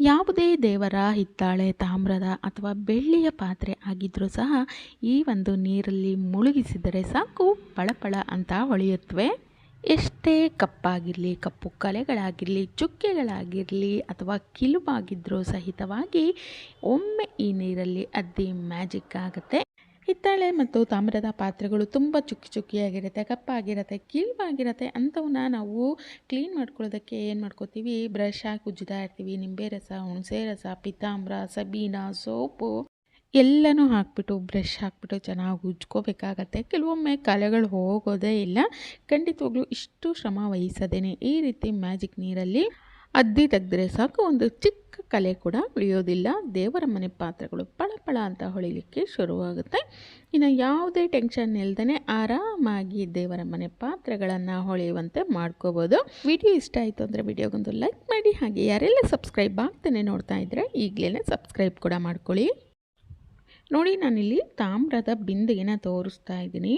ಯಾವುದೇ ದೇವರ ಹಿತ್ತಾಳೆ, ತಾಮ್ರದ ಅಥವಾ ಬೆಳ್ಳಿಯ ಪಾತ್ರೆ ಆಗಿದ್ದರೂ ಸಹ ಈ ಒಂದು ನೀರಲ್ಲಿ ಮುಳುಗಿಸಿದರೆ ಸಾಕು, ಪಳಪಳ ಅಂತ ಹೊಳೆಯುತ್ತವೆ. ಎಷ್ಟೇ ಕಪ್ಪಾಗಿರಲಿ, ಕಪ್ಪು ಕಲೆಗಳಾಗಿರಲಿ, ಚುಕ್ಕೆಗಳಾಗಿರಲಿ ಅಥವಾ ಕಿಲುಬಾಗಿದ್ದರೂ ಸಹಿತವಾಗಿ ಒಮ್ಮೆ ಈ ನೀರಲ್ಲಿ ಅದ್ದಿ ಮ್ಯಾಜಿಕ್ ಆಗುತ್ತೆ. ಹಿತ್ತಾಳೆ ಮತ್ತು ತಾಮ್ರದ ಪಾತ್ರೆಗಳು ತುಂಬ ಚುಕ್ಕಿ ಚುಕ್ಕಿಯಾಗಿರುತ್ತೆ, ಕಪ್ಪಾಗಿರುತ್ತೆ, ಕೀಳ್ವಾಗಿರುತ್ತೆ ಅಂಥವನ್ನ ನಾವು ಕ್ಲೀನ್ ಮಾಡ್ಕೊಳ್ಳೋದಕ್ಕೆ ಏನು ಮಾಡ್ಕೋತೀವಿ? ಬ್ರಷ್ ಹಾಕಿ ಉಜ್ಜುತ್ತಾ ಇರ್ತೀವಿ. ನಿಂಬೆ ರಸ, ಹುಣಸೆ ರಸ, ಪಿತಾಂಬ್ರ, ಸಬೀನ, ಸೋಪು ಎಲ್ಲನೂ ಹಾಕ್ಬಿಟ್ಟು ಬ್ರಷ್ ಹಾಕ್ಬಿಟ್ಟು ಚೆನ್ನಾಗಿ ಉಜ್ಕೋಬೇಕಾಗತ್ತೆ. ಕೆಲವೊಮ್ಮೆ ಕಲೆಗಳು ಹೋಗೋದೇ ಇಲ್ಲ. ಖಂಡಿತವಾಗ್ಲೂ ಇಷ್ಟು ಶ್ರಮ ವಹಿಸದೇನೆ. ಈ ರೀತಿ ಮ್ಯಾಜಿಕ್ ನೀರಲ್ಲಿ ಅದ್ದಿ ತೆಗೆದ್ರೆ ಸಾಕು. ಒಂದು ಚಿಕ್ಕ ಕಲೆ ಕೂಡ ಉಳಿಯೋದಿಲ್ಲ. ದೇವರ ಮನೆ ಪಾತ್ರೆಗಳು ಪಳಪಳ ಅಂತ ಹೊಳಿಲಿಕ್ಕೆ ಶುರುವಾಗುತ್ತೆ. ಇನ್ನು ಯಾವುದೇ ಟೆನ್ಷನ್ ಇಲ್ದೇ ಆರಾಮಾಗಿ ದೇವರ ಮನೆ ಪಾತ್ರೆಗಳನ್ನು ಹೊಳೆಯುವಂತೆ ಮಾಡ್ಕೋಬೋದು. ವಿಡಿಯೋ ಇಷ್ಟ ಆಯಿತು ಅಂದರೆ ವಿಡಿಯೋಗೊಂದು ಲೈಕ್ ಮಾಡಿ. ಹಾಗೆ ಯಾರೆಲ್ಲ ಸಬ್ಸ್ಕ್ರೈಬ್ ಆಗ್ತಾನೆ ನೋಡ್ತಾ ಇದ್ದರೆ ಈಗಲೇ ಸಬ್ಸ್ಕ್ರೈಬ್ ಕೂಡ ಮಾಡ್ಕೊಳ್ಳಿ. ನೋಡಿ, ನಾನಿಲ್ಲಿ ತಾಮ್ರದ ಬಿಂದಿಗೆನ ತೋರಿಸ್ತಾ ಇದ್ದೀನಿ.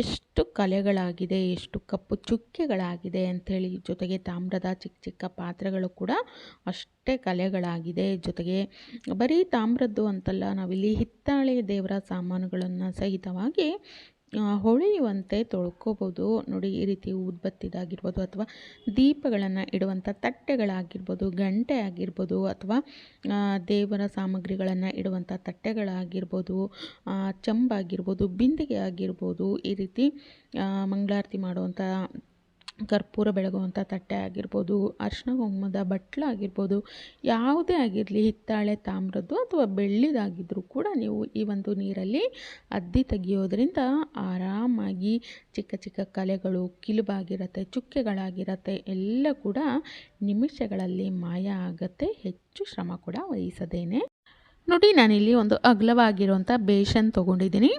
ಎಷ್ಟು ಕಲೆಗಳಾಗಿದೆ, ಎಷ್ಟು ಕಪ್ಪು ಚುಕ್ಕೆಗಳಾಗಿದೆ ಅಂಥೇಳಿ ಜೊತೆಗೆ ತಾಮ್ರದ ಚಿಕ್ಕ ಚಿಕ್ಕ ಪಾತ್ರೆಗಳು ಕೂಡ ಅಷ್ಟೇ ಕಲೆಗಳಾಗಿದೆ. ಜೊತೆಗೆ ಬರೀ ತಾಮ್ರದ್ದು ಅಂತಲ್ಲ, ನಾವಿಲ್ಲಿ ಹಿತ್ತಾಳೆ ದೇವರ ಸಾಮಾನುಗಳನ್ನು ಸಹಿತವಾಗಿ ಹೊಳೆಯುವಂತೆ ತೊಳ್ಕೋಬೋದು. ನೋಡಿ, ಈ ರೀತಿ ಉದ್ಬತ್ತಿದಾಗಿರ್ಬೋದು ಅಥವಾ ದೀಪಗಳನ್ನು ಇಡುವಂಥ ತಟ್ಟೆಗಳಾಗಿರ್ಬೋದು ಗಂಟೆ ಆಗಿರ್ಬೋದು ಅಥವಾ ದೇವರ ಸಾಮಗ್ರಿಗಳನ್ನು ಇಡುವಂಥ ತಟ್ಟೆಗಳಾಗಿರ್ಬೋದು ಚಂಬಾಗಿರ್ಬೋದು, ಬಿಂದಿಗೆ ಆಗಿರ್ಬೋದು ಈ ರೀತಿ ಮಂಗಳಾರತಿ ಮಾಡುವಂಥ ಕರ್ಪೂರ ಬೆಳಗುವಂಥ ತಟ್ಟೆ ಆಗಿರ್ಬೋದು ಅರ್ಶಿನ ಕುಂಕುಮದ ಬಟ್ಲಾಗಿರ್ಬೋದು ಯಾವುದೇ ಆಗಿರಲಿ, ಹಿತ್ತಾಳೆ, ತಾಮ್ರದ್ದು ಅಥವಾ ಬೆಳ್ಳಿದಾಗಿದ್ದರೂ ಕೂಡ ನೀವು ಈ ಒಂದು ನೀರಲ್ಲಿ ಅದ್ದಿ ತೆಗಿಯೋದ್ರಿಂದ ಆರಾಮಾಗಿ ಚಿಕ್ಕ ಚಿಕ್ಕ ಕಲೆಗಳು ಕಿಲುಬಾಗಿರತ್ತೆ, ಚುಕ್ಕೆಗಳಾಗಿರತ್ತೆ, ಎಲ್ಲ ಕೂಡ ನಿಮಿಷಗಳಲ್ಲಿ ಮಾಯ ಆಗತ್ತೆ. ಹೆಚ್ಚು ಶ್ರಮ ಕೂಡ ವಹಿಸದೇನೆ. ನೋಡಿ, ನಾನಿಲ್ಲಿ ಒಂದು ಅಗಲವಾಗಿರುವಂಥ ಬೇಷನ್ ತೊಗೊಂಡಿದ್ದೀನಿ.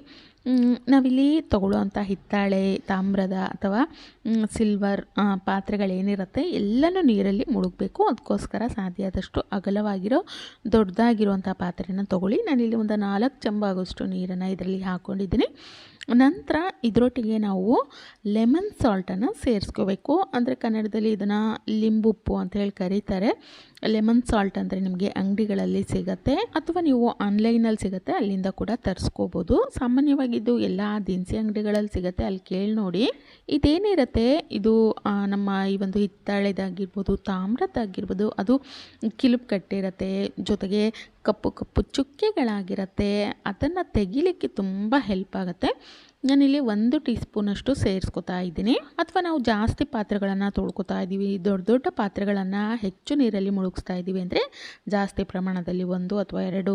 ನಾವಿಲ್ಲಿ ತೊಗೊಳ್ಳುವಂಥ ಹಿತ್ತಾಳೆ, ತಾಮ್ರದ ಅಥವಾ ಸಿಲ್ವರ್ ಪಾತ್ರೆಗಳೇನಿರುತ್ತೆ, ಎಲ್ಲನೂ ನೀರಲ್ಲಿ ಮುಳುಗಬೇಕು. ಅದಕ್ಕೋಸ್ಕರ ಸಾಧ್ಯ ಆದಷ್ಟು ಅಗಲವಾಗಿರೋ, ದೊಡ್ಡದಾಗಿರುವಂಥ ಪಾತ್ರೆನ ತೊಗೊಳ್ಳಿ. ನಾನಿಲ್ಲಿ ಒಂದು ನಾಲ್ಕು ಚಂಬಾಗೋಷ್ಟು ನೀರನ್ನು ಇದರಲ್ಲಿ ಹಾಕ್ಕೊಂಡಿದ್ದೀನಿ ನಂತರ ಇದರೊಟ್ಟಿಗೆ ನಾವು ಲೆಮನ್ ಸಾಲ್ಟನ್ನು ಸೇರಿಸ್ಕೋಬೇಕು. ಅಂದರೆ ಕನ್ನಡದಲ್ಲಿ ಇದನ್ನು ಲಿಂಬುಪ್ಪು ಅಂತ ಹೇಳಿ ಕರೀತಾರೆ. ಲೆಮನ್ ಸಾಲ್ಟ್ ಅಂದರೆ ನಿಮಗೆ ಅಂಗಡಿಗಳಲ್ಲಿ ಸಿಗುತ್ತೆ, ಅಥವಾ ನೀವು ಆನ್ಲೈನಲ್ಲಿ ಸಿಗುತ್ತೆ, ಅಲ್ಲಿಂದ ಕೂಡ ತರಿಸ್ಕೋಬೋದು. ಸಾಮಾನ್ಯವಾಗಿ ಇದು ಎಲ್ಲ ದಿನಸಿ ಅಂಗಡಿಗಳಲ್ಲಿ ಸಿಗುತ್ತೆ, ಅಲ್ಲಿ ಕೇಳಿ ನೋಡಿ. ಇದೇನಿರುತ್ತೆ, ಇದು ನಮ್ಮ ಈ ಒಂದು ಹಿತ್ತಾಳೆದಾಗಿರ್ಬೋದು, ತಾಮ್ರದ್ದಾಗಿರ್ಬೋದು, ಅದು ಕಿಲುಪ್ ಕಟ್ಟಿರುತ್ತೆ. ಜೊತೆಗೆ ಕಪ್ಪು ಕಪ್ಪು ಚುಕ್ಕೆಗಳಾಗಿರುತ್ತೆ ಅದನ್ನು ತೆಗಿಲಿಕ್ಕೆ ತುಂಬ ಹೆಲ್ಪ್ ಆಗುತ್ತೆ. ನಾನಿಲ್ಲಿ ಒಂದು ಟೀ ಸ್ಪೂನಷ್ಟು ಸೇರಿಸ್ಕೊತಾ ಇದ್ದೀನಿ. ಅಥವಾ ನಾವು ಜಾಸ್ತಿ ಪಾತ್ರೆಗಳನ್ನು ತೊಳ್ಕೊತಾ ಇದ್ದೀವಿ, ದೊಡ್ಡ ದೊಡ್ಡ ಪಾತ್ರೆಗಳನ್ನು ಹೆಚ್ಚು ನೀರಲ್ಲಿ ಮುಳುಗಿಸ್ತಾ ಇದ್ದೀವಿ ಅಂದರೆ ಜಾಸ್ತಿ ಪ್ರಮಾಣದಲ್ಲಿ ಒಂದು ಅಥವಾ ಎರಡು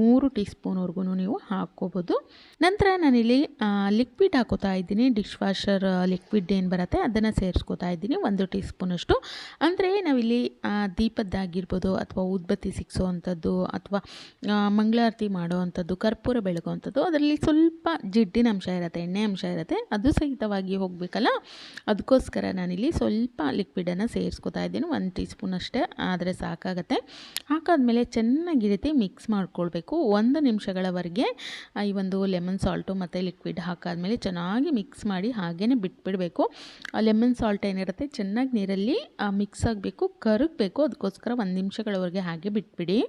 ಮೂರು ಟೀ ಸ್ಪೂನ್ವರೆಗೂ ನೀವು ಹಾಕ್ಕೋಬೋದು. ನಂತರ ನಾನಿಲ್ಲಿ ಲಿಕ್ವಿಡ್ ಹಾಕೋತಾ ಇದ್ದೀನಿ. ಡಿಶ್ ವಾಷರ್ ಲಿಕ್ವಿಡ್ ಏನು ಬರುತ್ತೆ ಅದನ್ನು ಸೇರಿಸ್ಕೊತಾ ಇದ್ದೀನಿ ಒಂದು ಟೀ ಸ್ಪೂನಷ್ಟು ಅಂದರೆ ನಾವಿಲ್ಲಿ ದೀಪದ್ದಾಗಿರ್ಬೋದು ಅಥವಾ ಉದ್ಬತ್ತಿ ಸಿಕ್ಸೋವಂಥದ್ದು ಅಥವಾ ಮಂಗಳಾರತಿ ಮಾಡುವಂಥದ್ದು, ಕರ್ಪೂರ ಬೆಳಗುವಂಥದ್ದು, ಅದರಲ್ಲಿ ಸ್ವಲ್ಪ ಜಿಡ್ಡಿನ ಅಂಶ ಇರುತ್ತೆ, ಎಣ್ಣೆ ಅಂಶ ಇರುತ್ತೆ, ಅದು ಸಹಿತವಾಗಿ ಹೋಗಬೇಕಲ್ಲ? ಅದಕ್ಕೋಸ್ಕರ ನಾನಿಲ್ಲಿ ಸ್ವಲ್ಪ ಲಿಕ್ವಿಡನ್ನು ಸೇರಿಸ್ಕೊತಾ ಇದ್ದೀನಿ, ಒಂದು ಟೀ ಸ್ಪೂನ್ ಅಷ್ಟೇ, ಆದರೆ ಸಾಕಾಗತ್ತೆ. ಹಾಕಾದ್ಮೇಲೆ ಚೆನ್ನಾಗಿ ರೀತಿ ಮಿಕ್ಸ್ ಮಾಡ್ಕೊಳ್ಬೇಕು. ಒಂದು ನಿಮಿಷಗಳವರೆಗೆ ಈ ಒಂದು ಲೆಮನ್ ಸಾಲ್ಟು ಮತ್ತು ಲಿಕ್ವಿಡ್ ಹಾಕಾದ್ಮೇಲೆ ಚೆನ್ನಾಗಿ ಮಿಕ್ಸ್ ಮಾಡಿ ಹಾಗೇ ಬಿಟ್ಬಿಡಬೇಕು. ಲೆಮನ್ ಸಾಲ್ಟ್ ಏನಿರುತ್ತೆ, ಚೆನ್ನಾಗಿ ನೀರಲ್ಲಿ ಮಿಕ್ಸ್ ಆಗಬೇಕು, ಕರಗಬೇಕು. ಅದಕ್ಕೋಸ್ಕರ ಒಂದು ನಿಮಿಷಗಳವರೆಗೆ ಹಾಗೆ ಬಿಟ್ಬಿಡಿ.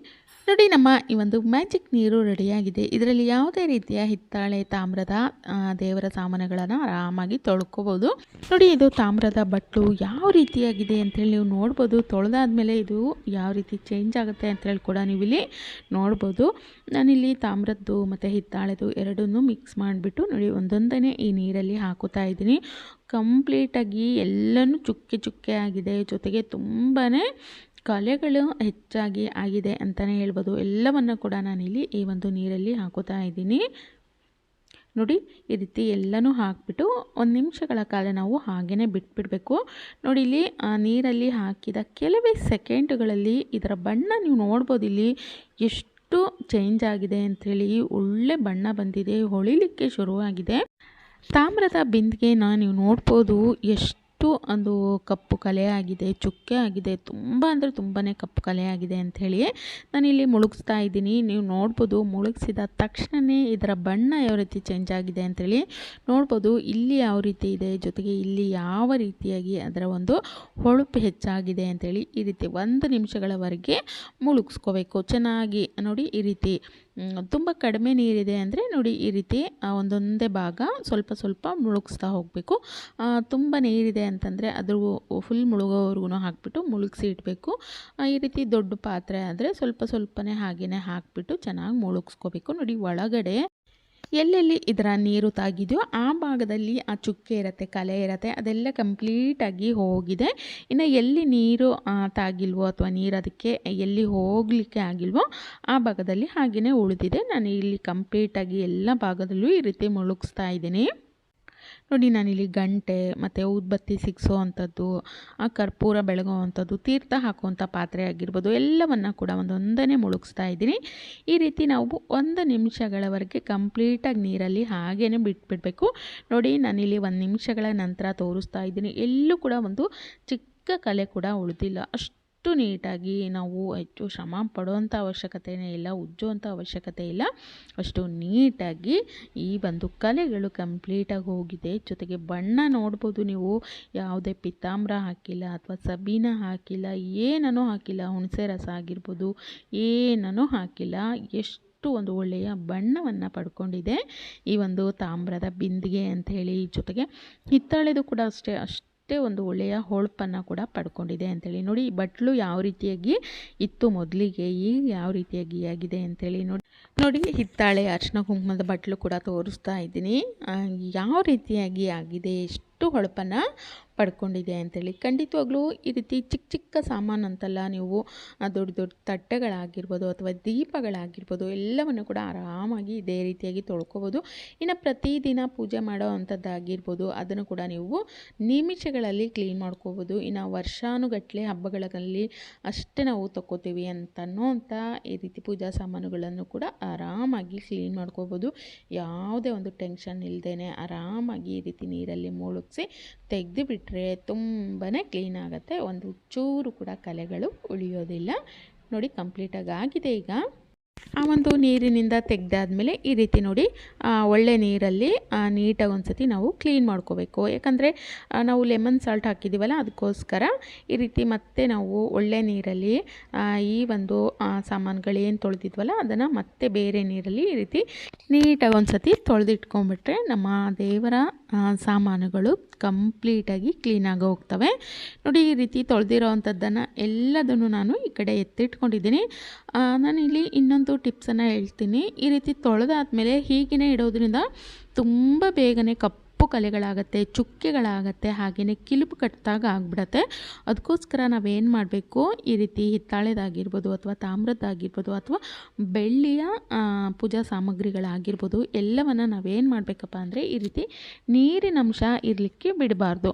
ನೋಡಿ ನಮ್ಮ ಈ ಒಂದು ಮ್ಯಾಜಿಕ್ ನೀರು ರೆಡಿಯಾಗಿದೆ ಇದರಲ್ಲಿ ಯಾವುದೇ ರೀತಿಯ ಹಿತ್ತಾಳೆ, ತಾಮ್ರದ ದೇವರ ಸಾಮಾನುಗಳನ್ನು ಆರಾಮಾಗಿ ತೊಳ್ಕೋಬೋದು. ನೋಡಿ, ಇದು ತಾಮ್ರದ ಬಟ್ಲು ಯಾವ ರೀತಿಯಾಗಿದೆ ಅಂತೇಳಿ ನೀವು ನೋಡ್ಬೋದು. ತೊಳೆದಾದ್ಮೇಲೆ ಇದು ಯಾವ ರೀತಿ ಚೇಂಜ್ ಆಗುತ್ತೆ ಅಂತೇಳಿ ಕೂಡ ನೀವು ಇಲ್ಲಿ ನೋಡ್ಬೋದು. ನಾನಿಲ್ಲಿ ತಾಮ್ರದ್ದು ಮತ್ತು ಹಿತ್ತಾಳೆದು ಎರಡನ್ನೂ ಮಿಕ್ಸ್ ಮಾಡಿಬಿಟ್ಟು ನೋಡಿ ಒಂದೊಂದನೇ ಈ ನೀರಲ್ಲಿ ಹಾಕುತ್ತಾ ಇದ್ದೀನಿ. ಕಂಪ್ಲೀಟಾಗಿ ಎಲ್ಲನೂ ಚುಕ್ಕೆ ಚುಕ್ಕೆ ಆಗಿದೆ. ಜೊತೆಗೆ ತುಂಬಾ ಕಲೆಗಳು ಹೆಚ್ಚಾಗಿ ಆಗಿದೆ ಅಂತಲೇ ಹೇಳ್ಬೋದು. ಎಲ್ಲವನ್ನು ಕೂಡ ನಾನಿಲ್ಲಿ ಈ ಒಂದು ನೀರಲ್ಲಿ ಹಾಕುತ್ತಾ ಇದ್ದೀನಿ. ನೋಡಿ, ಈ ರೀತಿ ಎಲ್ಲನೂ ಹಾಕಿಬಿಟ್ಟು ಒಂದು ನಿಮಿಷಗಳ ಕಾಲ ನಾವು ಹಾಗೇ ಬಿಟ್ಬಿಡಬೇಕು. ನೋಡಿ, ಇಲ್ಲಿ ನೀರಲ್ಲಿ ಹಾಕಿದ ಕೆಲವೇ ಸೆಕೆಂಡ್ಗಳಲ್ಲಿ ಇದರ ಬಣ್ಣ ನೀವು ನೋಡ್ಬೋದು ಇಲ್ಲಿ ಎಷ್ಟು ಚೇಂಜ್ ಆಗಿದೆ ಅಂಥೇಳಿ ಒಳ್ಳೆ ಬಣ್ಣ ಬಂದಿದೆ, ಹೊಳಿಲಿಕ್ಕೆ ಶುರುವಾಗಿದೆ. ತಾಮ್ರದ ಬಿಂದಿಗೆನ ನೀವು ನೋಡ್ಬೋದು ಎಷ್ಟು ಒಂದು ಕಪ್ಪು ಕಲೆ ಆಗಿದೆ, ಚುಕ್ಕೆ ಆಗಿದೆ, ತುಂಬ ಅಂದರೆ ತುಂಬಾ ಕಪ್ಪು ಕಲೆ ಆಗಿದೆ ಅಂಥೇಳಿ ನಾನಿಲ್ಲಿ ಮುಳುಗಿಸ್ತಾ ಇದ್ದೀನಿ. ನೀವು ನೋಡ್ಬೋದು, ಮುಳುಗಿಸಿದ ತಕ್ಷಣವೇ ಇದರ ಬಣ್ಣ ಯಾವ ರೀತಿ ಚೇಂಜ್ ಆಗಿದೆ ಅಂಥೇಳಿ ನೋಡ್ಬೋದು. ಇಲ್ಲಿ ಯಾವ ರೀತಿ ಇದೆ, ಜೊತೆಗೆ ಇಲ್ಲಿ ಯಾವ ರೀತಿಯಾಗಿ ಅದರ ಒಂದು ಹೊಳಪು ಹೆಚ್ಚಾಗಿದೆ ಅಂಥೇಳಿ ಈ ರೀತಿ ಒಂದು ನಿಮಿಷಗಳವರೆಗೆ ಮುಳುಗಿಸ್ಕೋಬೇಕು. ಚೆನ್ನಾಗಿ ನೋಡಿ ಈ ರೀತಿ ತುಂಬ ಕಡಿಮೆ ನೀರಿದೆ ಅಂದರೆ ನೋಡಿ ಈ ರೀತಿ ಒಂದೊಂದೇ ಭಾಗ ಸ್ವಲ್ಪ ಸ್ವಲ್ಪ ಮುಳುಗಿಸ್ತಾ ಹೋಗಬೇಕು. ತುಂಬ ನೀರಿದೆ ಅಂತಂದರೆ ಅದ್ರ ಫುಲ್ ಮುಳುಗೋವರೆಗೂ ಹಾಕಿಬಿಟ್ಟು ಮುಳುಗಿಸಿ ಇಡಬೇಕು. ಈ ರೀತಿ ದೊಡ್ಡ ಪಾತ್ರೆ ಆದರೆ ಸ್ವಲ್ಪ ಸ್ವಲ್ಪನೇ ಹಾಗೆಯೇ ಹಾಕಿಬಿಟ್ಟು ಚೆನ್ನಾಗಿ ಮುಳುಗಿಸ್ಕೋಬೇಕು. ನೋಡಿ ಒಳಗಡೆ ಎಲ್ಲೆಲ್ಲಿ ಇದರ ನೀರು ತಾಗಿದೆಯೋ ಆ ಭಾಗದಲ್ಲಿ ಆ ಚುಕ್ಕೆ ಇರುತ್ತೆ, ಕಲೆ ಇರುತ್ತೆ, ಅದೆಲ್ಲ ಕಂಪ್ಲೀಟಾಗಿ ಹೋಗಿದೆ. ಇನ್ನು ಎಲ್ಲಿ ನೀರು ತಾಗಿಲ್ವೋ ಅಥವಾ ನೀರು ಅದಕ್ಕೆ ಎಲ್ಲಿ ಹೋಗಲಿಕ್ಕೆ ಆಗಿಲ್ವೋ ಆ ಭಾಗದಲ್ಲಿ ಹಾಗೆಯೇ ಉಳಿದಿದೆ. ನಾನು ಇಲ್ಲಿ ಕಂಪ್ಲೀಟಾಗಿ ಎಲ್ಲ ಭಾಗದಲ್ಲೂ ಈ ರೀತಿ ಮುಳುಗಿಸ್ತಾ ಇದ್ದೀನಿ. ನೋಡಿ ನಾನಿಲ್ಲಿ ಗಂಟೆ, ಮತ್ತು ಊದ್ಬತ್ತಿ ಸಿಕ್ಸೋ ಅಂಥದ್ದು ಆ ಕರ್ಪೂರ ಬೆಳಗೋ ಅಂಥದ್ದು ತೀರ್ಥ ಹಾಕುವಂಥ ಪಾತ್ರೆ ಆಗಿರ್ಬೋದು, ಎಲ್ಲವನ್ನು ಕೂಡ ಒಂದೊಂದನೇ ಮುಳುಗಿಸ್ತಾ ಇದ್ದೀನಿ. ಈ ರೀತಿ ನಾವು ಒಂದು ನಿಮಿಷಗಳವರೆಗೆ ಕಂಪ್ಲೀಟಾಗಿ ನೀರಲ್ಲಿ ಹಾಗೇ ಬಿಟ್ಬಿಡಬೇಕು. ನೋಡಿ ನಾನಿಲ್ಲಿ ಒಂದು ನಿಮಿಷಗಳ ನಂತರ ತೋರಿಸ್ತಾ ಇದ್ದೀನಿ. ಎಲ್ಲೂ ಕೂಡ ಒಂದು ಚಿಕ್ಕ ಕಲೆ ಕೂಡ ಉಳಿದಿಲ್ಲ. ಅಷ್ಟು ಅಷ್ಟು ನೀಟಾಗಿ ನಾವು ಹೆಚ್ಚು ಶ್ರಮ ಪಡುವಂಥ ಅವಶ್ಯಕತೆಯೇ ಇಲ್ಲ, ಉಜ್ಜುವಂಥ ಅವಶ್ಯಕತೆ ಇಲ್ಲ. ಅಷ್ಟು ನೀಟಾಗಿ ಈ ಒಂದು ಕಲೆಗಳು ಕಂಪ್ಲೀಟಾಗಿ ಹೋಗಿದೆ. ಜೊತೆಗೆ ಬಣ್ಣ ನೋಡ್ಬೋದು ನೀವು. ಯಾವುದೇ ಪಿತಾಂಬ್ರ ಹಾಕಿಲ್ಲ ಅಥವಾ ಸಬೀನ ಹಾಕಿಲ್ಲ, ಏನನ್ನೂ ಹಾಕಿಲ್ಲ, ಹುಣಸೆ ರಸ ಆಗಿರ್ಬೋದು, ಏನನ್ನೂ ಹಾಕಿಲ್ಲ. ಎಷ್ಟು ಒಂದು ಒಳ್ಳೆಯ ಬಣ್ಣವನ್ನು ಪಡ್ಕೊಂಡಿದೆ ಈ ಒಂದು ತಾಮ್ರದ ಬಿಂದಿಗೆ ಅಂತ ಹೇಳಿ. ಜೊತೆಗೆ ಹಿತ್ತಾಳೆದು ಕೂಡ ಅಷ್ಟೇ, ಅಷ್ಟು ಅಷ್ಟೇ ಒಂದು ಒಳ್ಳೆಯ ಹೊಳಪನ್ನು ಕೂಡ ಪಡ್ಕೊಂಡಿದೆ ಅಂತೇಳಿ. ನೋಡಿ ಬಟ್ಲು ಯಾವ ರೀತಿಯಾಗಿ ಇತ್ತು ಮೊದಲಿಗೆ, ಈಗ ಯಾವ ರೀತಿಯಾಗಿ ಆಗಿದೆ ಅಂತೇಳಿ ನೋಡಿ. ನೋಡಿ, ಹಿತ್ತಾಳೆ ಅರ್ಶಿನ ಕುಂಕುಮದ ಬಟ್ಲು ಕೂಡ ತೋರಿಸ್ತಾ ಇದ್ದೀನಿ. ಯಾವ ರೀತಿಯಾಗಿ ಆಗಿದೆ, ಎಷ್ಟು ಹೊಳಪನ್ನು ಪಡ್ಕೊಂಡಿದೆ ಅಂತೇಳಿ. ಖಂಡಿತವಾಗ್ಲೂ ಈ ರೀತಿ ಚಿಕ್ಕ ಚಿಕ್ಕ ಸಾಮಾನು ಅಂತಲ್ಲ ನೀವು ದೊಡ್ಡ ದೊಡ್ಡ ತಟ್ಟೆಗಳಾಗಿರ್ಬೋದು ಅಥವಾ ದೀಪಗಳಾಗಿರ್ಬೋದು ಎಲ್ಲವನ್ನು ಕೂಡ ಆರಾಮಾಗಿ ಇದೇ ರೀತಿಯಾಗಿ ತೊಳ್ಕೊಬೋದು. ಇನ್ನು ಪ್ರತಿದಿನ ಪೂಜೆ ಮಾಡೋ ಅಂಥದ್ದಾಗಿರ್ಬೋದು, ಅದನ್ನು ಕೂಡ ನೀವು ನಿಮಿಷಗಳಲ್ಲಿ ಕ್ಲೀನ್ ಮಾಡ್ಕೋಬೋದು. ಇನ್ನು ವರ್ಷಾನುಗಟ್ಟಲೆ ಹಬ್ಬಗಳಲ್ಲಿ ಅಷ್ಟೇ ನಾವು ತಗೋತೀವಿ ಅಂತನೋ ಅಂತ ಈ ರೀತಿ ಪೂಜಾ ಸಾಮಾನುಗಳನ್ನು ಕೂಡ ಆರಾಮಾಗಿ ಕ್ಲೀನ್ ಮಾಡ್ಕೋಬೋದು. ಯಾವುದೇ ಒಂದು ಟೆನ್ಷನ್ ಇಲ್ಲದೇ ಆರಾಮಾಗಿ ಈ ರೀತಿ ನೀರಲ್ಲಿ ಮುಳುಗಿಸಿ ತೆಗೆದು ಬಿಟ್ಟರೆ ತುಂಬಾ ಕ್ಲೀನ್ ಆಗುತ್ತೆ. ಒಂದು ಚೂರು ಕೂಡ ಕಲೆಗಳು ಉಳಿಯೋದಿಲ್ಲ. ನೋಡಿ ಕಂಪ್ಲೀಟಾಗಿ ಆಗಿದೆ ಈಗ. ಆ ಒಂದು ನೀರಿನಿಂದ ತೆಗೆದಾದ್ಮೇಲೆ ಈ ರೀತಿ ನೋಡಿ ಒಳ್ಳೆ ನೀರಲ್ಲಿ ನೀಟಾಗಿ ಒಂದು ಸತಿ ನಾವು ಕ್ಲೀನ್ ಮಾಡ್ಕೋಬೇಕು. ಯಾಕಂದರೆ ನಾವು ಲೆಮನ್ ಸಾಲ್ಟ್ ಹಾಕಿದ್ದೀವಲ್ಲ, ಅದಕ್ಕೋಸ್ಕರ ಈ ರೀತಿ ಮತ್ತೆ ನಾವು ಒಳ್ಳೆ ನೀರಲ್ಲಿ ಈ ಒಂದು ಸಾಮಾನುಗಳೇನು ತೊಳೆದಿದ್ವಲ್ಲ, ಅದನ್ನು ಮತ್ತೆ ಬೇರೆ ನೀರಲ್ಲಿ ಈ ರೀತಿ ನೀಟಾಗಿ ಒಂದು ಸತಿ ತೊಳೆದಿಟ್ಕೊಂಡ್ಬಿಟ್ರೆ ನಮ್ಮ ದೇವರ ಸಾಮಾನುಗಳು ಕಂಪ್ಲೀಟಾಗಿ ಕ್ಲೀನಾಗಿ ಹೋಗ್ತವೆ. ನೋಡಿ, ಈ ರೀತಿ ತೊಳೆದಿರೋ ಅಂಥದ್ದನ್ನು ಎಲ್ಲದನ್ನು ನಾನು ಈ ಕಡೆ ಎತ್ತಿಟ್ಕೊಂಡಿದ್ದೀನಿ. ನಾನಿಲ್ಲಿ ಇನ್ನೊಂದು ಟಿಪ್ಸನ್ನು ಹೇಳ್ತೀನಿ. ಈ ರೀತಿ ತೊಳೆದಾದ್ಮೇಲೆ ಹೀಗೇ ಇಡೋದ್ರಿಂದ ತುಂಬ ಬೇಗನೆ ಕಪ್ಪು ಕಪ್ಪು ಕಲೆಗಳಾಗತ್ತೆ, ಚುಕ್ಕೆಗಳಾಗತ್ತೆ ಹಾಗೆಯೇ ಕಿಲುಪು ಕಟ್ಟಿದಾಗ ಆಗ್ಬಿಡತ್ತೆ. ಅದಕ್ಕೋಸ್ಕರ ನಾವೇನು ಮಾಡಬೇಕು? ಈ ರೀತಿ ಹಿತ್ತಾಳೆದಾಗಿರ್ಬೋದು ಅಥವಾ ತಾಮ್ರದ್ದಾಗಿರ್ಬೋದು ಅಥವಾ ಬೆಳ್ಳಿಯ ಪೂಜಾ ಸಾಮಗ್ರಿಗಳಾಗಿರ್ಬೋದು, ಎಲ್ಲವನ್ನು ನಾವೇನು ಮಾಡಬೇಕಪ್ಪ ಅಂದರೆ ಈ ರೀತಿ ನೀರಿನ ಅಂಶ ಇರಲಿಕ್ಕೆ ಬಿಡಬಾರ್ದು.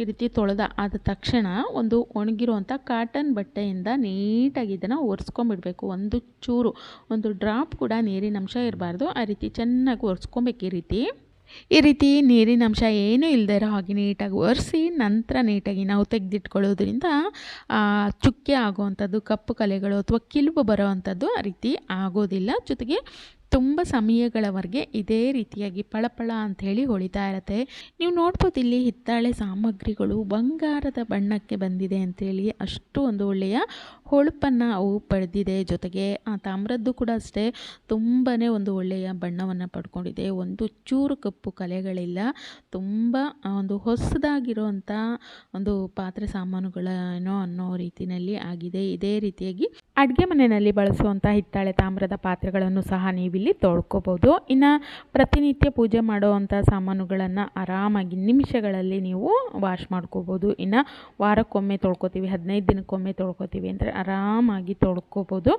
ಈ ರೀತಿ ತೊಳೆದ ಆದ ತಕ್ಷಣ ಒಂದು ಒಣಗಿರುವಂಥ ಕಾಟನ್ ಬಟ್ಟೆಯಿಂದ ನೀಟಾಗಿ ಇದನ್ನು ಒರೆಸ್ಕೊಂಬಿಡ್ಬೇಕು. ಒಂದು ಚೂರು, ಒಂದು ಡ್ರಾಪ್ ಕೂಡ ನೀರಿನ ಅಂಶ ಇರಬಾರ್ದು. ಆ ರೀತಿ ಚೆನ್ನಾಗಿ ಒರೆಸ್ಕೊಬೇಕು ಈ ರೀತಿ. ಈ ರೀತಿ ನೀರಿನ ಅಂಶ ಏನೂ ಇಲ್ಲದೆ ಇರೋ ಹಾಗೆ ನೀಟಾಗಿ ಒರೆಸಿ ನಂತರ ನೀಟಾಗಿ ನಾವು ತೆಗೆದಿಟ್ಕೊಳ್ಳೋದ್ರಿಂದ ಚುಕ್ಕೆ ಆಗುವಂಥದ್ದು, ಕಪ್ಪು ಕಲೆಗಳು ಅಥವಾ ಕಿಲುಬು ಬರೋವಂಥದ್ದು ಆ ರೀತಿ ಆಗೋದಿಲ್ಲ. ಜೊತೆಗೆ ತುಂಬ ಸಮಯಗಳವರೆಗೆ ಇದೇ ರೀತಿಯಾಗಿ ಪಳಪಳ ಅಂಥೇಳಿ ಹೊಳಿತಾ ಇರುತ್ತೆ. ನೀವು ನೋಡ್ಬೋದು ಇಲ್ಲಿ ಹಿತ್ತಾಳೆ ಸಾಮಗ್ರಿಗಳು ಬಂಗಾರದ ಬಣ್ಣಕ್ಕೆ ಬಂದಿದೆ ಅಂತೇಳಿ ಅಷ್ಟು ಒಂದು ಒಳ್ಳೆಯ ಹೊಳಪನ್ನು ಅವು ಪಡೆದಿದೆ. ಜೊತೆಗೆ ಆ ತಾಮ್ರದ್ದು ಕೂಡ ಅಷ್ಟೇ ತುಂಬಾ ಒಂದು ಒಳ್ಳೆಯ ಬಣ್ಣವನ್ನು ಪಡ್ಕೊಂಡಿದೆ. ಒಂದು ಚೂರು ಕಪ್ಪು ಕಲೆಗಳಿಲ್ಲ. ತುಂಬ ಒಂದು ಹೊಸದಾಗಿರುವಂಥ ಒಂದು ಪಾತ್ರೆ ಸಾಮಾನುಗಳೇನೋ ಅನ್ನೋ ರೀತಿಯಲ್ಲಿ ಆಗಿದೆ. ಇದೇ ರೀತಿಯಾಗಿ ಅಡುಗೆ ಮನೆಯಲ್ಲಿ ಬಳಸುವಂಥ ಹಿತ್ತಾಳೆ ತಾಮ್ರದ ಪಾತ್ರೆಗಳನ್ನು ಸಹ ನೀವಿಲ್ಲಿ ತೊಳ್ಕೊಬೋದು. ಇನ್ನು ಪ್ರತಿನಿತ್ಯ ಪೂಜೆ ಮಾಡುವಂಥ ಸಾಮಾನುಗಳನ್ನು ಆರಾಮಾಗಿ ನಿಮಿಷಗಳಲ್ಲಿ ನೀವು ವಾಶ್ ಮಾಡ್ಕೋಬೋದು. ಇನ್ನು ವಾರಕ್ಕೊಮ್ಮೆ ತೊಳ್ಕೊತೀವಿ, ಹದಿನೈದು ದಿನಕ್ಕೊಮ್ಮೆ ತೊಳ್ಕೊತೀವಿ. ಅಂದರೆ ಆರಾಮಾಗಿ ತೊಳ್ಕೊಬೋದು.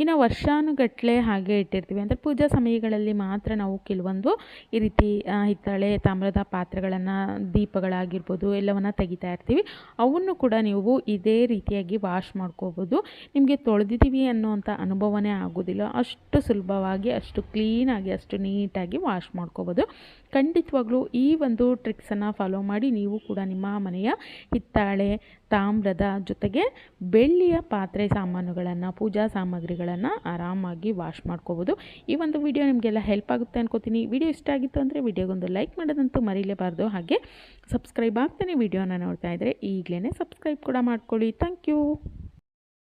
ಇನ್ನು ವರ್ಷಾನುಗಟ್ಟಲೆ ಹಾಗೆ ಇಟ್ಟಿರ್ತೀವಿ. ಅಂದರೆ ಪೂಜಾ ಸಮಯಗಳಲ್ಲಿ ಮಾತ್ರ ನಾವು ಕೆಲವೊಂದು ಈ ರೀತಿ ಹಿತ್ತಾಳೆ, ತಾಮ್ರದ ಪಾತ್ರೆಗಳನ್ನು, ದೀಪಗಳಾಗಿರ್ಬೋದು, ಎಲ್ಲವನ್ನು ತೆಗಿತಾ ಇರ್ತೀವಿ. ಅವನ್ನು ಕೂಡ ನೀವು ಇದೇ ರೀತಿಯಾಗಿ ವಾಶ್ ಮಾಡ್ಕೋಬೋದು. ನಿಮಗೆ ತೊಳೆದಿದ್ದೀವಿ ಅನ್ನೋವಂಥ ಅನುಭವನೇ ಆಗೋದಿಲ್ಲ. ಅಷ್ಟು ಸುಲಭವಾಗಿ, ಅಷ್ಟು ಕ್ಲೀನಾಗಿ, ಅಷ್ಟು ನೀಟಾಗಿ ವಾಶ್ ಮಾಡ್ಕೋಬೋದು. ಖಂಡಿತವಾಗ್ಲೂ ಈ ಒಂದು ಟ್ರಿಕ್ಸನ್ನು ಫಾಲೋ ಮಾಡಿ ನೀವು ಕೂಡ ನಿಮ್ಮ ಮನೆಯ ಹಿತ್ತಾಳೆ ತಾಮ್ರದ ಜೊತೆಗೆ ಬೆಳ್ಳಿಯ ಪಾತ್ರೆ ಸಾಮಾನುಗಳನ್ನು, ಪೂಜಾ ಸಾಮಗ್ರಿಗಳನ್ನು ಆರಾಮಾಗಿ ವಾಶ್ ಮಾಡ್ಕೋಬೋದು. ಈ ಒಂದು ವಿಡಿಯೋ ನಿಮಗೆಲ್ಲ ಹೆಲ್ಪ್ ಆಗುತ್ತೆ ಅನ್ಕೋತೀನಿ. ವಿಡಿಯೋ ಇಷ್ಟ ಆಗಿತ್ತು ಅಂದರೆ ವಿಡಿಯೋಗೊಂದು ಲೈಕ್ ಮಾಡೋದಂತೂ ಮರೀಲೇಬಾರ್ದು. ಹಾಗೆ ಸಬ್ಸ್ಕ್ರೈಬ್ ಆಗ್ತಾನೆ ವಿಡಿಯೋನ ನೋಡ್ತಾ ಇದ್ದರೆ ಈಗಲೇ ಸಬ್ಸ್ಕ್ರೈಬ್ ಕೂಡ ಮಾಡ್ಕೊಳ್ಳಿ. Thank you